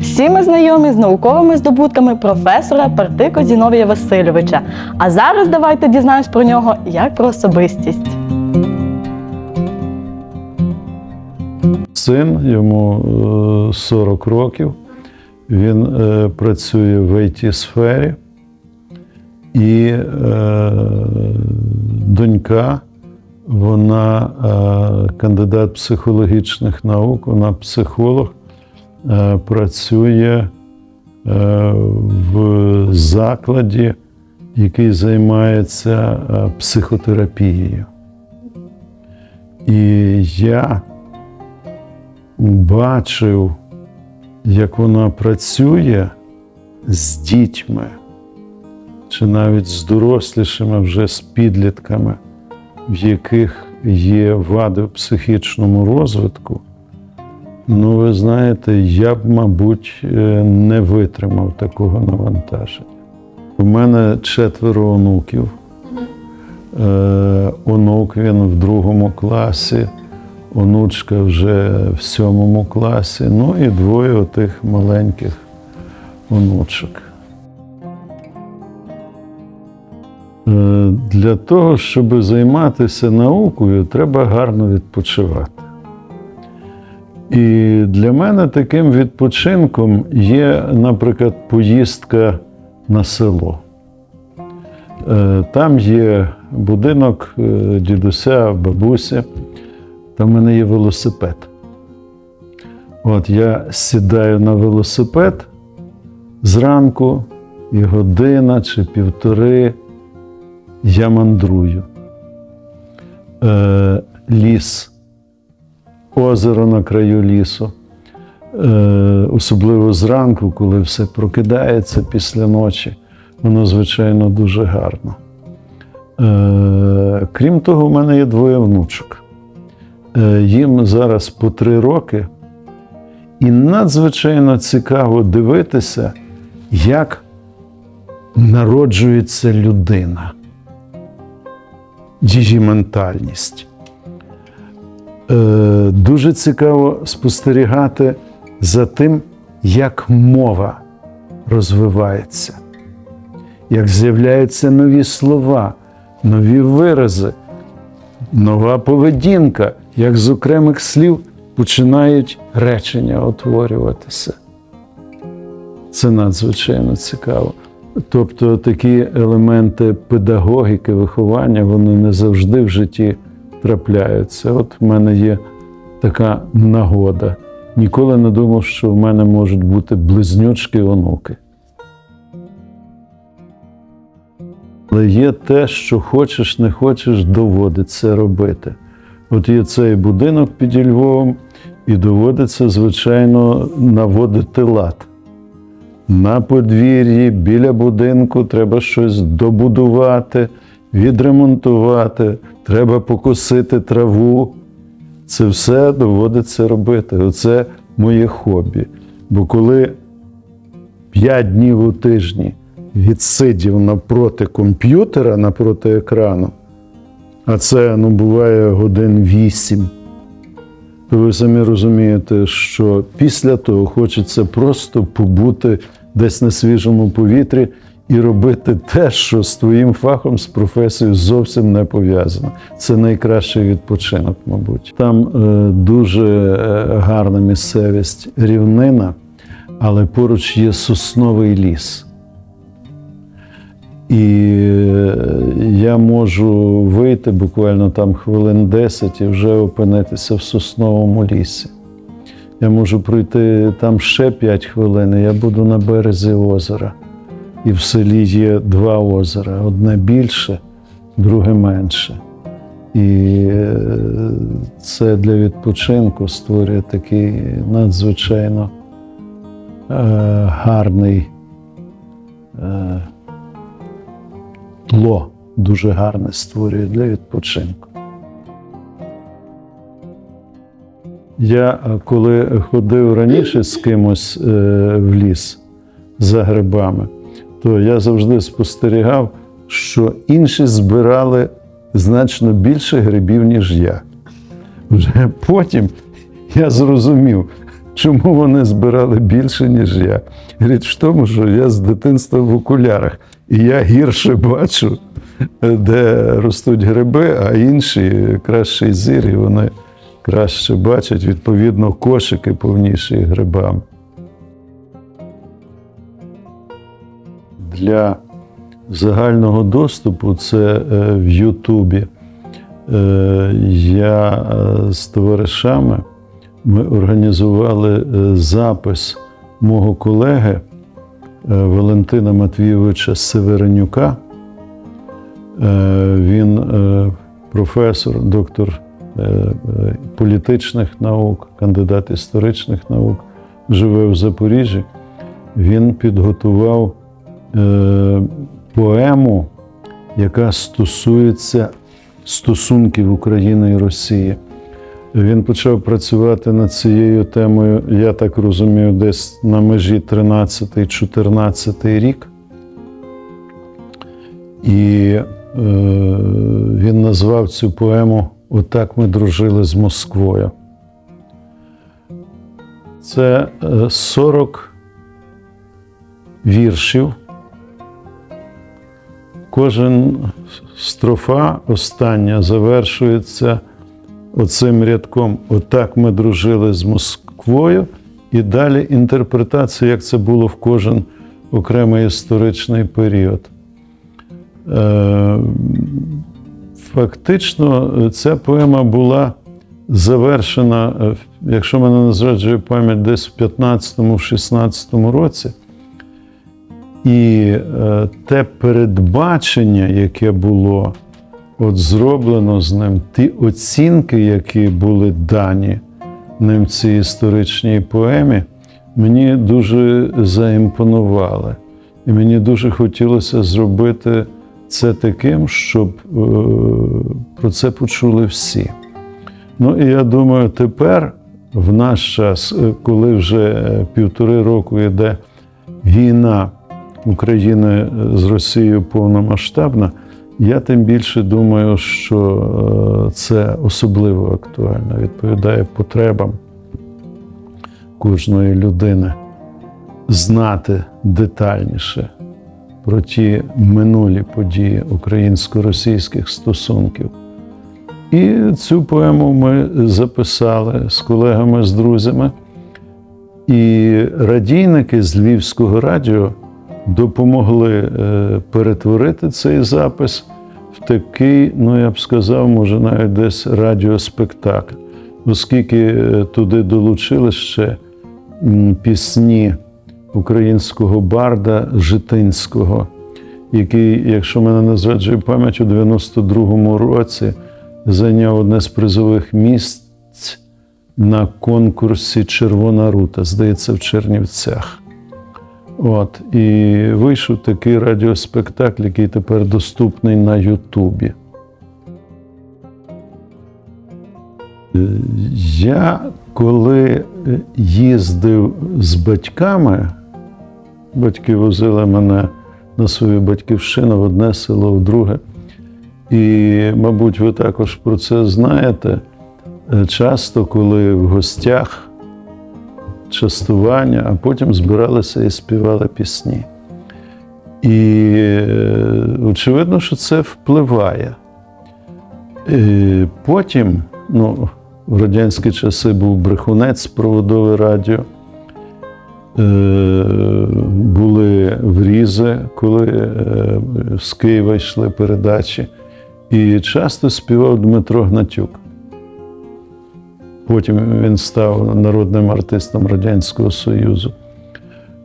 Всі ми знайомі з науковими здобутками професора Партико Зіновія Васильовича. А зараз давайте дізнаємось про нього як про особистість. Син йому е, 40 років. Він е, працює в it сфері і е, донька, вона е, кандидат психологічних наук, вона психолог, е, працює е, в закладі, який займається психотерапією. І я бачив, як вона працює з дітьми, чи навіть з дорослішими вже з підлітками, в яких є вади в психічному розвитку. Ну, ви знаєте, я б, мабуть, е, не витримав такого навантаження. У мене четверо онуків. Е, онук він в другому класі, онучка вже в сьомому класі, ну і двоє отих маленьких онучок. Для того, щоб займатися наукою, треба гарно відпочивати. І для мене таким відпочинком є, наприклад, поїздка на село. Е, Там є будинок е, дідуся, бабусі, там в мене є велосипед. От я сідаю на велосипед зранку і година чи півтори я мандрую. Е, ліс, озеро на краю лісу. Е, особливо зранку, коли все прокидається після ночі, воно, звичайно, дуже гарно. Е, крім того, в мене є двоє внучок. Е, їм зараз по три роки, і надзвичайно цікаво дивитися, як народжується людина, її ментальність. Е, Дуже цікаво спостерігати за тим, як мова розвивається, як з'являються нові слова, нові вирази, нова поведінка, як з окремих слів починають речення утворюватися. Це надзвичайно цікаво. Тобто такі елементи педагогіки, виховання, вони не завжди в житті трапляються. От в мене є така нагода. Ніколи не думав, що в мене можуть бути близнючки онуки. Але є те, що хочеш, не хочеш, доводиться робити. От є цей будинок під Львовом, і доводиться, звичайно, наводити лад. На подвір'ї, біля будинку треба щось добудувати, відремонтувати, треба покосити траву. Це все доводиться робити. Оце моє хобі. Бо коли п'ять днів у тижні відсидів напроти комп'ютера, напроти екрану, а це ну, буває годин вісім, ви самі розумієте, що після того хочеться просто побути десь на свіжому повітрі і робити те, що з твоїм фахом, з професією зовсім не пов'язано. Це найкращий відпочинок, мабуть. Там е, дуже е, гарна місцевість, рівнина, але поруч є сосновий ліс. І е, я можу вийти буквально там хвилин 10 і вже опинитися в сосновому лісі. Я можу пройти там ще 5 хвилин, і я буду на березі озера. І в селі є два озера: одне більше, друге менше. І е, це для відпочинку створює такий надзвичайно е, гарний тло, дуже гарне створює для відпочинку. Я е, коли ходив раніше з кимось е, в ліс за грибами, то я завжди спостерігав, що інші збирали значно більше грибів, ніж я. Вже потім я зрозумів, чому вони збирали більше, ніж я. Річ в тому, що я з дитинства в окулярах, і я гірше бачу, де ростуть гриби, а інші кращий зір, і вони краще бачать, відповідно, кошики повніші грибами. Для загального доступу це е, в Ютубі. Е, Я е, з товаришами ми організували запис мого колеги Валентина Матвійовича Северенюка. Е, Він е, професор, доктор е, е, політичних наук, кандидат історичних наук, живе в Запоріжжі. Він підготував е, поему, яка стосується стосунків України і Росії. Він почав працювати над цією темою, я так розумію, десь на межі 13-14 рік. І е, він назвав цю поему Отак ми дружили з Москвою. Це е, 40 віршів. Кожен строфа остання завершується оцим рядком Отак ми дружили з Москвою, і далі інтерпретація, як це було в кожен окремий історичний період. Е, Фактично, ця поема була завершена, е, якщо мене не зраджує пам'ять, десь в 15-16 році. І е, те передбачення, яке було от зроблено з ним, ті оцінки, які були дані ним цій історичній поемі, мені дуже заімпонували. І мені дуже хотілося зробити це таким, щоб е, про це почули всі. Ну і я думаю, тепер, в наш час, е, коли вже півтори року йде війна України е, з Росією повномасштабна, я тим більше думаю, що е, це особливо актуально, відповідає потребам кожної людини знати детальніше про ті минулі події українсько-російських стосунків. І цю поему ми записали з колегами, з друзями. І радійники з Львівського радіо допомогли е, перетворити цей запис в такий, ну я б сказав, може навіть десь радіоспектакль, оскільки е, туди долучили ще пісні українського барда Житинського, який, якщо мене не зраджує пам'ять, у 92-му році зайняв одне з призових місць на конкурсі Червона рута, здається, в Чернівцях. От, і вийшов такий радіоспектакль, який тепер доступний на Ютубі. Я коли їздив з батьками, батьки возили мене на свою батьківщину в одне село, в друге. І, мабуть, ви також про це знаєте. Е, Часто, коли в гостях частування, а потім збиралися і співали пісні. І е, очевидно, що це впливає. І потім, ну, в радянські часи був брехунець, проводове радіо. Е, Були врізи, коли е, з Києва йшли передачі. І часто співав Дмитро Гнатюк. Потім він став народним артистом Радянського Союзу.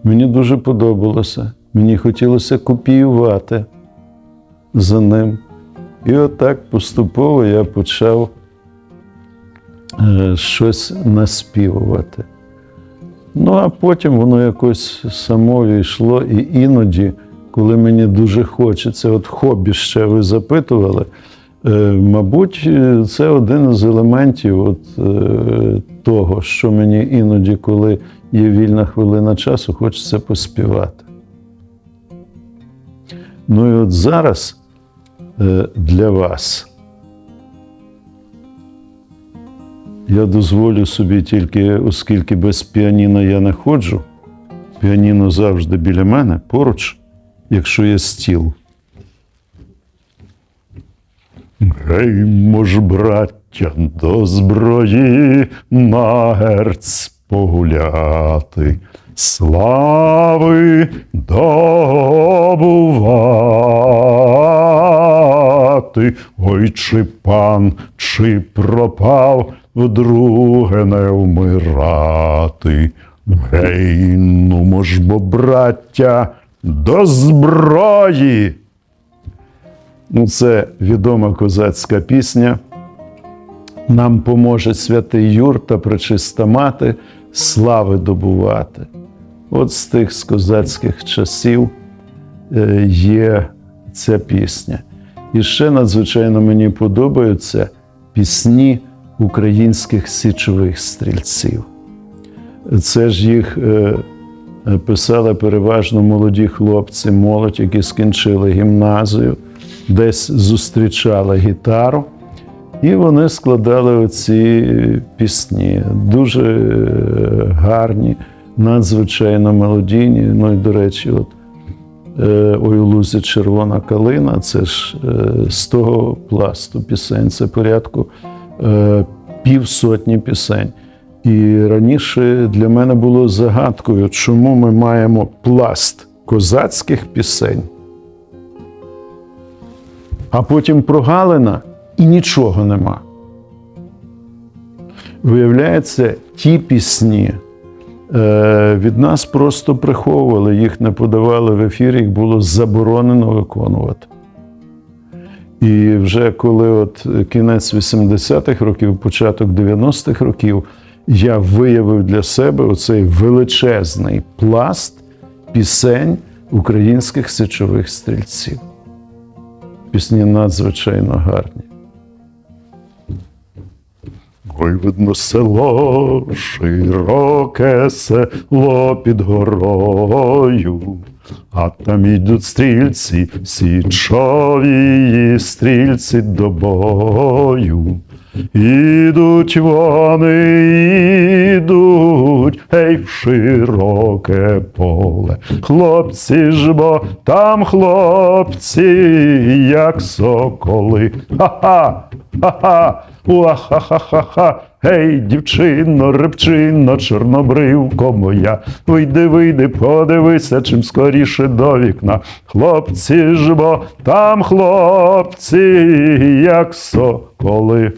Мені дуже подобалося. Мені хотілося копіювати за ним. І отак поступово я почав е, щось наспівувати. Ну, а потім воно якось само війшло, і іноді, коли мені дуже хочеться, от хобі ще ви запитували, мабуть, е, це один із елементів от, е, того, що мені іноді, коли є вільна хвилина часу, хочеться поспівати. Ну і от зараз е, для вас я дозволю собі тільки, оскільки без піаніно я не ходжу, піаніно завжди біля мене поруч, якщо є стіл. Гей, мож, браття, до зброї на герць погуляти, слави добувати. Ой, чи пан, чи пропав, вдруге не вмирати. Гей, ну мож бо, браття, до зброї. Ну, це відома козацька пісня. Нам поможе святий Юр та пречиста мати слави добувати. От з тих з козацьких часів е, є ця пісня. І ще надзвичайно мені подобаються пісні українських січових стрільців. Це ж їх е, писали переважно молоді хлопці, молодь, які скінчили гімназію, десь зустрічали гітару. І вони складали оці пісні, дуже е, гарні, надзвичайно мелодійні. Ну і до речі, от е, «Ой у лузі червона калина це ж е, з того пласту пісень, це порядку півсотні пісень. І раніше для мене було загадкою, чому ми маємо пласт козацьких пісень, а потім прогалина і нічого нема. Виявляється, ті пісні е, від нас просто приховували, їх не подавали в ефір, їх було заборонено виконувати. І вже коли от кінець 80-х років, початок 90-х років, я виявив для себе оцей величезний пласт пісень українських січових стрільців. Пісні надзвичайно гарні. Ой, видно, село, широке село під горою, а там ідуть стрільці, січові стрільці до бою. Ідуть вони, ідуть, ей, в широке поле. Хлопці ж бо там хлопці, як соколи. Ха-ха, ха-ха, уа-ха-ха-ха-ха. Гей, дівчино, репчино, чорнобривко моя, вийди, вийди, подивися, чим скоріше до вікна. Хлопці ж бо там хлопці, як соколи.